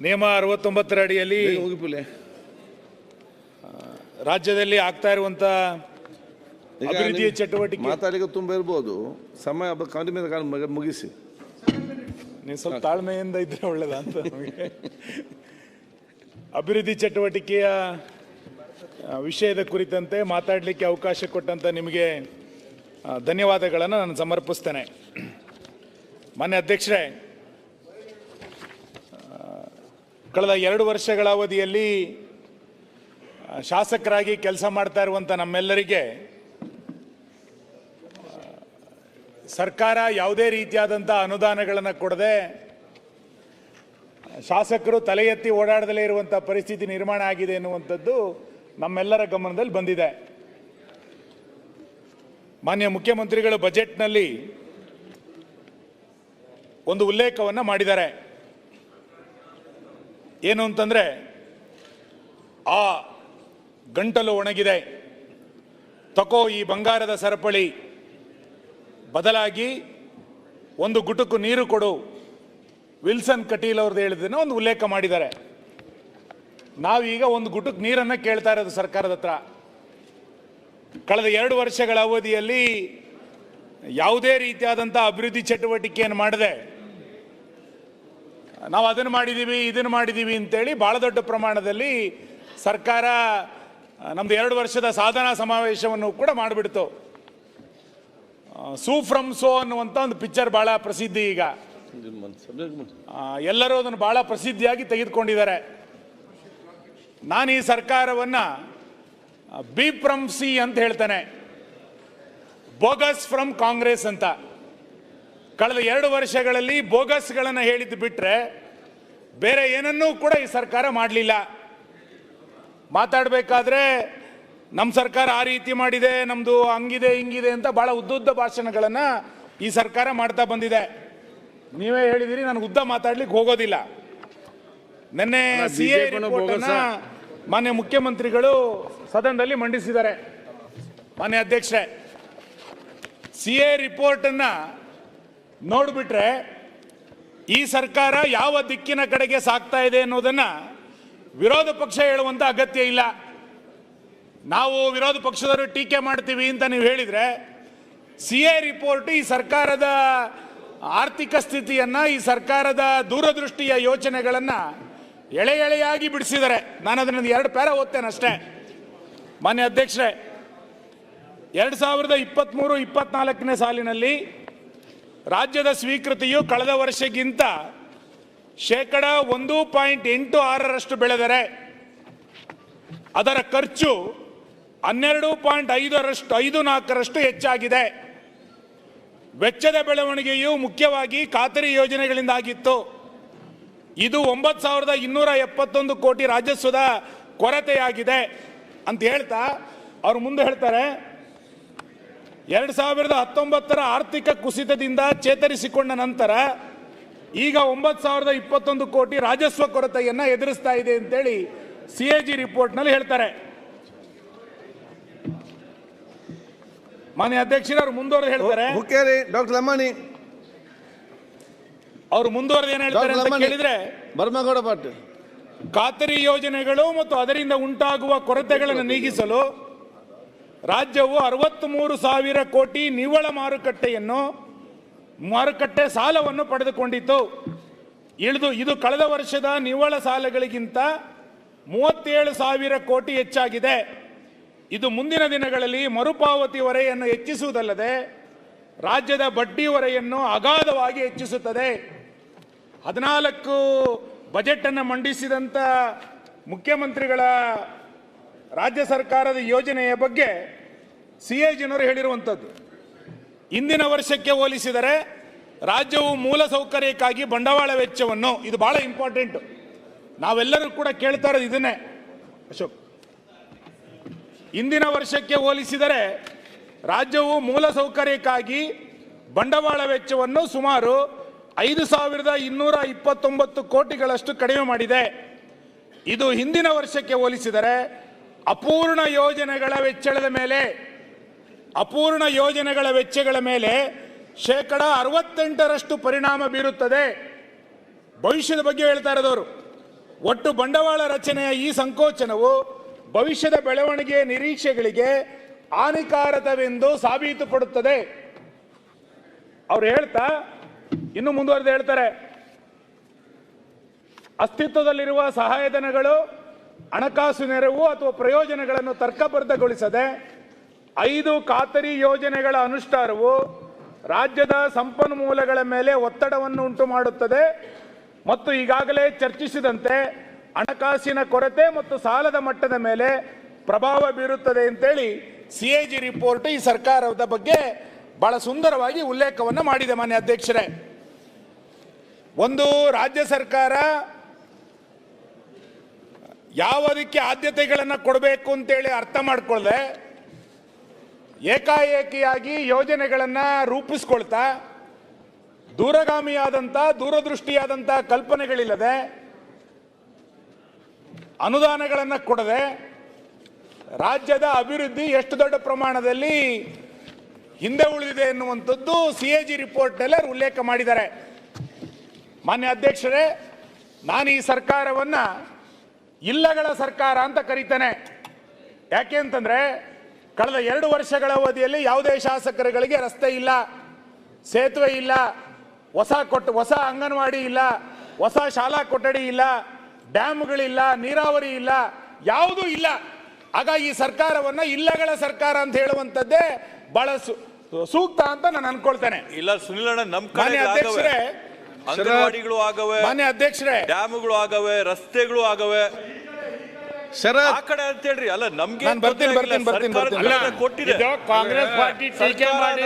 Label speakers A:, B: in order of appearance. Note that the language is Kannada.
A: ನಿಯಮ ಅರವತ್ತೊಂಬತ್ತರ ಅಡಿಯಲ್ಲಿ ರಾಜ್ಯದಲ್ಲಿ ಆಗ್ತಾ ಇರುವಂತ ಅಭಿವೃದ್ಧಿಯ ಚಟುವಟಿಕೆ.
B: ಮಾತಾಡಲಿಕ್ಕೆ ತುಂಬ ಇರ್ಬೋದು. ಸಮಯ ಕಡಿಮೆ ಮುಗಿಸಿ.
A: ನೀವು ಸ್ವಲ್ಪ ತಾಳ್ಮೆಯಿಂದ ಇದ್ರೆ ಒಳ್ಳೇದ ಅಂತ ನಮಗೆ. ಅಭಿವೃದ್ಧಿ ಚಟುವಟಿಕೆಯ ವಿಷಯದ ಕುರಿತಂತೆ ಮಾತಾಡಲಿಕ್ಕೆ ಅವಕಾಶ ಕೊಟ್ಟಂತ ನಿಮಗೆ ಧನ್ಯವಾದಗಳನ್ನು ನಾನು ಸಮರ್ಪಿಸ್ತೇನೆ. ಮಾನ್ಯ ಅಧ್ಯಕ್ಷರೇ ಆ, ಕಳೆದ ಎರಡು ವರ್ಷಗಳ ಅವಧಿಯಲ್ಲಿ ಶಾಸಕರಾಗಿ ಕೆಲಸ ಮಾಡ್ತಾ ಇರುವಂಥ ನಮ್ಮೆಲ್ಲರಿಗೆ ಸರ್ಕಾರ ಯಾವುದೇ ರೀತಿಯಾದಂಥ ಅನುದಾನಗಳನ್ನು ಕೊಡದೆ ಶಾಸಕರು ತಲೆ ಎತ್ತಿ ಓಡಾಡದಲ್ಲೇ ಇರುವಂಥ ಪರಿಸ್ಥಿತಿ ನಿರ್ಮಾಣ ಆಗಿದೆ ಎನ್ನುವಂಥದ್ದು ನಮ್ಮೆಲ್ಲರ ಗಮನದಲ್ಲಿ ಬಂದಿದೆ. ಮಾನ್ಯ ಮುಖ್ಯಮಂತ್ರಿಗಳು ಬಜೆಟ್ನಲ್ಲಿ ಒಂದು ಉಲ್ಲೇಖವನ್ನು ಮಾಡಿದ್ದಾರೆ. ಏನು ಅಂತಂದರೆ ಆ ಗಂಟಲು ಒಣಗಿದೆ. ತಕೋ ಈ ಬಂಗಾರದ ಸರಪಳಿ. ಬದಲಾಗಿ ಒಂದು ಗುಟುಕು ನೀರು ಕೊಡು. ವಿಲ್ಸನ್ ಕಟೀಲ್ ಅವ್ರದ್ದು ಹೇಳಿದ್ದನ್ನು ಒಂದು ಉಲ್ಲೇಖ ಮಾಡಿದ್ದಾರೆ. ನಾವೀಗ ಒಂದು ಗುಟುಕು ನೀರನ್ನು ಕೇಳ್ತಾ ಇರೋದು ಸರ್ಕಾರದ ಹತ್ರ. ಕಳೆದ ಎರಡು ವರ್ಷಗಳ ಅವಧಿಯಲ್ಲಿ ಯಾವುದೇ ರೀತಿಯಾದಂಥ ಅಭಿವೃದ್ಧಿ ಚಟುವಟಿಕೆಯನ್ನು ಮಾಡದೆ ನಾವು ಅದನ್ನು ಮಾಡಿದ್ದೀವಿ, ಇದನ್ನು ಮಾಡಿದ್ದೀವಿ ಅಂತೇಳಿ ಭಾಳ ದೊಡ್ಡ ಪ್ರಮಾಣದಲ್ಲಿ ಸರ್ಕಾರ ನಮ್ಮದು ಎರಡು ವರ್ಷದ ಸಾಧನಾ ಸಮಾವೇಶವನ್ನು ಕೂಡ ಮಾಡಿಬಿಡ್ತು. ಸೂ ಫ್ರಮ್ ಸೋ ಅನ್ನುವಂಥ ಒಂದು ಪಿಕ್ಚರ್ ಭಾಳ ಪ್ರಸಿದ್ಧಿ ಈಗ. ಎಲ್ಲರೂ ಅದನ್ನು ಭಾಳ ಪ್ರಸಿದ್ಧಿಯಾಗಿ ತೆಗೆದುಕೊಂಡಿದ್ದಾರೆ. ನಾನು ಈ ಸರ್ಕಾರವನ್ನು ಬಿ ಫ್ರಮ್ ಸಿ ಅಂತ ಹೇಳ್ತೇನೆ. ಬೋಗಸ್ ಫ್ರಮ್ ಕಾಂಗ್ರೆಸ್ ಅಂತ. ಕಳೆದ ಎರಡು ವರ್ಷಗಳಲ್ಲಿ ಬೋಗಸ್ಗಳನ್ನು ಹೇಳಿದ್ದು ಬಿಟ್ಟರೆ ಬೇರೆ ಏನನ್ನೂ ಕೂಡ ಈ ಸರ್ಕಾರ ಮಾಡಲಿಲ್ಲ. ಮಾತಾಡಬೇಕಾದ್ರೆ ನಮ್ಮ ಸರ್ಕಾರ ಆ ರೀತಿ ಮಾಡಿದೆ ನಮ್ಮದು ಹಂಗಿದೆ ಹಿಂಗಿದೆ ಅಂತ ಭಾಳ ಉದ್ದುದ್ದ ಭಾಷಣಗಳನ್ನು ಈ ಸರ್ಕಾರ ಮಾಡ್ತಾ ಬಂದಿದೆ. ನೀವೇ ಹೇಳಿದಿರಿ ನಾನು ಉದ್ದ ಮಾತಾಡ್ಲಿಕ್ಕೆ ಹೋಗೋದಿಲ್ಲ. ನಿನ್ನೆ ಸಿ ಎ ಮಾನ್ಯ ಮುಖ್ಯಮಂತ್ರಿಗಳು ಸದನದಲ್ಲಿ ಮಂಡಿಸಿದ್ದಾರೆ. ಮಾನ್ಯ ಅಧ್ಯಕ್ಷರೇ ಸಿ ಎ ರಿಪೋರ್ಟನ್ನ ನೋಡಿಬಿಟ್ರೆ ಈ ಸರ್ಕಾರ ಯಾವ ದಿಕ್ಕಿನ ಕಡೆಗೆ ಸಾಕ್ತಾ ಇದೆ ಅನ್ನೋದನ್ನ ವಿರೋಧ ಪಕ್ಷ ಹೇಳುವಂತ ಅಗತ್ಯ ಇಲ್ಲ. ನಾವು ವಿರೋಧ ಪಕ್ಷದವರು ಟೀಕೆ ಮಾಡ್ತೀವಿ ಅಂತ ನೀವು ಹೇಳಿದ್ರೆ ಸಿ ಎ ರಿಪೋರ್ಟ್ ಈ ಸರ್ಕಾರದ ಆರ್ಥಿಕ ಸ್ಥಿತಿಯನ್ನ, ಈ ಸರ್ಕಾರದ ದೂರದೃಷ್ಟಿಯ ಯೋಚನೆಗಳನ್ನ ಎಳೆ ಎಳೆಯಾಗಿ ಬಿಡಿಸಿದ್ದಾರೆ. ನಾನು ಅದನ್ನ ಎರಡು ಪ್ಯಾರ ಓದ್ತೇನೆ ಅಷ್ಟೇ. ಮಾನ್ಯ ಅಧ್ಯಕ್ಷರೇ, ಎರಡು ಸಾವಿರದ ಇಪ್ಪತ್ತ್ಮೂರು ಇಪ್ಪತ್ನಾಲ್ಕನೇ ಸಾಲಿನಲ್ಲಿ ರಾಜ್ಯದ ಸ್ವೀಕೃತಿಯು ಕಳೆದ ವರ್ಷಕ್ಕಿಂತ ಶೇಕಡ ಒಂದು ಪಾಯಿಂಟ್ ಎಂಟು ಆರರಷ್ಟು ಬೆಳೆದರೆ ಅದರ ಖರ್ಚು ಹನ್ನೆರಡು ಪಾಯಿಂಟ್ ಐದರಷ್ಟು, ಐದು ನಾಲ್ಕರಷ್ಟು ಹೆಚ್ಚಾಗಿದೆ. ವೆಚ್ಚದ ಬೆಳವಣಿಗೆಯು ಮುಖ್ಯವಾಗಿ ಖಾತರಿ ಯೋಜನೆಗಳಿಂದಾಗಿತ್ತು. ಇದು ಒಂಬತ್ತು ಸಾವಿರದ ಇನ್ನೂರ ಎಪ್ಪತ್ತೊಂದು ಕೋಟಿ ರಾಜಸ್ವದ ಕೊರತೆಯಾಗಿದೆ ಅಂತ ಹೇಳ್ತಾ, ಅವ್ರು ಮುಂದೆ ಹೇಳ್ತಾರೆ ಎರಡು ಸಾವಿರದ ಹತ್ತೊಂಬತ್ತರ ಆರ್ಥಿಕ ಕುಸಿತದಿಂದ ಚೇತರಿಸಿಕೊಂಡ ನಂತರ ಈಗ ಒಂಬತ್ತು ಸಾವಿರದ ಇಪ್ಪತ್ತೊಂದು ಕೋಟಿ ರಾಜಸ್ವ ಕೊರತೆಯನ್ನು ಎದುರಿಸ್ತಾ ಇದೆ ಅಂತೇಳಿ ಸಿ ಎ ಜಿ ರಿಪೋರ್ಟ್ನಲ್ಲಿ ಹೇಳ್ತಾರೆ. ಮಾನ್ಯ ಅಧ್ಯಕ್ಷರು ಅವ್ರು ಮುಂದುವರೆದು ಹೇಳ್ತಾರೆ.
B: ಡಾಕ್ಟರ್ ಲಮಾಣಿ
A: ಅವರು ಮುಂದುವರೆದು ಏನು ಹೇಳ್ತಾರೆ ಅಂತ ಕೇಳಿದ್ರೆ
B: ಬರ್ಮಗೌಡ ಪಾಟೀಲ್.
A: ಖಾತರಿ ಯೋಜನೆಗಳು ಮತ್ತು ಅದರಿಂದ ಉಂಟಾಗುವ ಕೊರತೆಗಳನ್ನು ನೀಗಿಸಲು ರಾಜ್ಯವು ಅರವತ್ತ್ಮೂರು ಸಾವಿರ ಕೋಟಿ ನಿವ್ವಳ ಮಾರುಕಟ್ಟೆಯನ್ನು, ಮಾರುಕಟ್ಟೆ ಸಾಲವನ್ನು ಪಡೆದುಕೊಂಡಿತು ಇಳಿದು, ಇದು ಕಳೆದ ವರ್ಷದ ನಿವ್ವಳ ಸಾಲಗಳಿಗಿಂತ ಮೂವತ್ತೇಳು ಸಾವಿರ ಕೋಟಿ ಹೆಚ್ಚಾಗಿದೆ. ಇದು ಮುಂದಿನ ದಿನಗಳಲ್ಲಿ ಮರುಪಾವತಿ ಹೊರೆಯನ್ನು ಹೆಚ್ಚಿಸುವುದಲ್ಲದೆ, ರಾಜ್ಯದ ಬಡ್ಡಿ ಹೊರೆಯನ್ನು ಅಗಾಧವಾಗಿ ಹೆಚ್ಚಿಸುತ್ತದೆ. ಹದಿನಾಲ್ಕು ಬಜೆಟ್ ಅನ್ನು ಮಂಡಿಸಿದಂತ ಮುಖ್ಯಮಂತ್ರಿಗಳ ರಾಜ್ಯ ಸರ್ಕಾರದ ಯೋಜನೆಯ ಬಗ್ಗೆ ಸಿ ಎ ಜಿನವರು ಹೇಳಿರುವಂಥದ್ದು. ಇಂದಿನ ವರ್ಷಕ್ಕೆ ಹೋಲಿಸಿದರೆ ರಾಜ್ಯವು ಮೂಲ ಸೌಕರ್ಯಕ್ಕಾಗಿ ಬಂಡವಾಳ ವೆಚ್ಚವನ್ನು, ಇದು ಬಹಳ ಇಂಪಾರ್ಟೆಂಟ್ ನಾವೆಲ್ಲರೂ ಕೂಡ ಕೇಳ್ತಾ ಇರೋದು ಇದನ್ನೇ. ಅಶೋಕ್, ಇಂದಿನ ವರ್ಷಕ್ಕೆ ಹೋಲಿಸಿದರೆ ರಾಜ್ಯವು ಮೂಲ ಸೌಕರ್ಯಕ್ಕಾಗಿ ಬಂಡವಾಳ ವೆಚ್ಚವನ್ನು ಸುಮಾರು ಐದು ಸಾವಿರದ ಇನ್ನೂರ ಇಪ್ಪತ್ತೊಂಬತ್ತು ಕೋಟಿಗಳಷ್ಟು ಕಡಿಮೆ ಮಾಡಿದೆ. ಇದು ಹಿಂದಿನ ವರ್ಷಕ್ಕೆ ಹೋಲಿಸಿದರೆ ಅಪೂರ್ಣ ಯೋಜನೆಗಳ ವೆಚ್ಚಳದ ಮೇಲೆ, ಅಪೂರ್ಣ ಯೋಜನೆಗಳ ವೆಚ್ಚಗಳ ಮೇಲೆ ಶೇಕಡ ಅರವತ್ತೆಂಟರಷ್ಟು ಪರಿಣಾಮ ಬೀರುತ್ತದೆ. ಭವಿಷ್ಯದ ಬಗ್ಗೆ ಹೇಳ್ತಾ ಇರೋದವರು, ಒಟ್ಟು ಬಂಡವಾಳ ರಚನೆಯ ಈ ಸಂಕೋಚನವು ಭವಿಷ್ಯದ ಬೆಳವಣಿಗೆಯ ನಿರೀಕ್ಷೆಗಳಿಗೆ ಹಾನಿಕಾರಕವೆಂದು ಸಾಬೀತುಪಡುತ್ತದೆ. ಅವ್ರು ಹೇಳ್ತಾ, ಇನ್ನು ಮುಂದುವರೆದು ಹೇಳ್ತಾರೆ, ಅಸ್ತಿತ್ವದಲ್ಲಿರುವ ಸಹಾಯಧನಗಳು ಹಣಕಾಸು ನೆರವು ಅಥವಾ ಪ್ರಯೋಜನಗಳನ್ನು ತರ್ಕಬದ್ಧಗೊಳಿಸದೆ ಐದು ಖಾತರಿ ಯೋಜನೆಗಳ ಅನುಷ್ಠಾನವು ರಾಜ್ಯದ ಸಂಪನ್ಮೂಲಗಳ ಮೇಲೆ ಒತ್ತಡವನ್ನು ಉಂಟು ಮಾಡುತ್ತದೆ ಮತ್ತು ಈಗಾಗಲೇ ಚರ್ಚಿಸಿದಂತೆ ಹಣಕಾಸಿನ ಕೊರತೆ ಮತ್ತು ಸಾಲದ ಮಟ್ಟದ ಮೇಲೆ ಪ್ರಭಾವ ಬೀರುತ್ತದೆ ಅಂತೇಳಿ ಸಿ ಎ ಜಿ ರಿಪೋರ್ಟ್ ಈ ಸರ್ಕಾರದ ಬಗ್ಗೆ ಬಹಳ ಸುಂದರವಾಗಿ ಉಲ್ಲೇಖವನ್ನು ಮಾಡಿದೆ ಮಾನ್ಯ ಅಧ್ಯಕ್ಷರೇ. ಒಂದು ರಾಜ್ಯ ಸರ್ಕಾರ ಯಾವುದಕ್ಕೆ ಆದ್ಯತೆಗಳನ್ನು ಕೊಡಬೇಕು ಅಂತೇಳಿ ಅರ್ಥ ಮಾಡಿಕೊಳ್ಳದೆ ಏಕಾಏಕಿಯಾಗಿ ಯೋಜನೆಗಳನ್ನು ರೂಪಿಸ್ಕೊಳ್ತಾ ದೂರಗಾಮಿಯಾದಂಥ ದೂರದೃಷ್ಟಿಯಾದಂಥ ಕಲ್ಪನೆಗಳಿಲ್ಲದೆ ಅನುದಾನಗಳನ್ನು ಕೊಡದೆ ರಾಜ್ಯದ ಅಭಿವೃದ್ಧಿ ಎಷ್ಟು ದೊಡ್ಡ ಪ್ರಮಾಣದಲ್ಲಿ ಹಿಂದೆ ಉಳಿದಿದೆ ಎನ್ನುವಂಥದ್ದು ಸಿ ಎ ಜಿ ರಿಪೋರ್ಟ್ನಲ್ಲೇ ಉಲ್ಲೇಖ ಮಾಡಿದ್ದಾರೆ. ಮಾನ್ಯ ಅಧ್ಯಕ್ಷರೇ, ನಾನು ಈ ಸರ್ಕಾರವನ್ನು ಇಲ್ಲಗಳ ಸರ್ಕಾರ ಅಂತ ಕರೀತಾನೆ. ಯಾಕೆ ಅಂತಂದ್ರೆ ಕಳೆದ ಎರಡು ವರ್ಷಗಳ ಅವಧಿಯಲ್ಲಿ ಯಾವುದೇ ಶಾಸಕರುಗಳಿಗೆ ರಸ್ತೆ ಇಲ್ಲ ಸೇತುವೆ ಇಲ್ಲ ಹೊಸ ಕೊಟ್ಟು ಹೊಸ ಅಂಗನವಾಡಿ ಇಲ್ಲ ಹೊಸ ಶಾಲಾ ಕೊಠಡಿ ಇಲ್ಲ ಡ್ಯಾಮ್ಗಳಿಲ್ಲ ನೀರಾವರಿ ಇಲ್ಲ ಯಾವುದೂ ಇಲ್ಲ. ಆಗ ಈ ಸರ್ಕಾರವನ್ನ ಇಲ್ಲಗಳ ಸರ್ಕಾರ ಅಂತ ಹೇಳುವಂಥದ್ದೇ ಬಹಳ ಸೂಕ್ತ ಅಂತ ನಾನು ಅನ್ಕೊಳ್ತೇನೆ.
C: ಇಲ್ಲ ಸುನಿಲ್ ಅಣ್ಣ ನಮ್ ಕಡೆ
A: ಅಧ್ಯಕ್ಷರೇ
C: ಅಂಗನವಾಡಿಗಳು ಆಗವೆ
A: ಮಾನ್ಯ ಅಧ್ಯಕ್ಷರೇ.
C: ಡ್ಯಾಮ್ಗಳು ಆಗವೆ ರಸ್ತೆಗಳು ಆಗವೆ.
B: ಶರತ್.
C: ಆ ಕಡೆ ಅಂತ ಹೇಳ್ರಿ. ಅಲ್ಲ ನಮ್ಗೆ
A: ನಾನ್ ಬರ್ತೀನಿ, ಬರ್ತೀನಿ, ಬರ್ತೀನಿ, ಬರ್ತೀನಿ.
C: ಕೊಟ್ಟಿದೆ.
D: ಕಾಂಗ್ರೆಸ್ ಪಾರ್ಟಿ ಟೀಕೆ ಮಾಡಿ.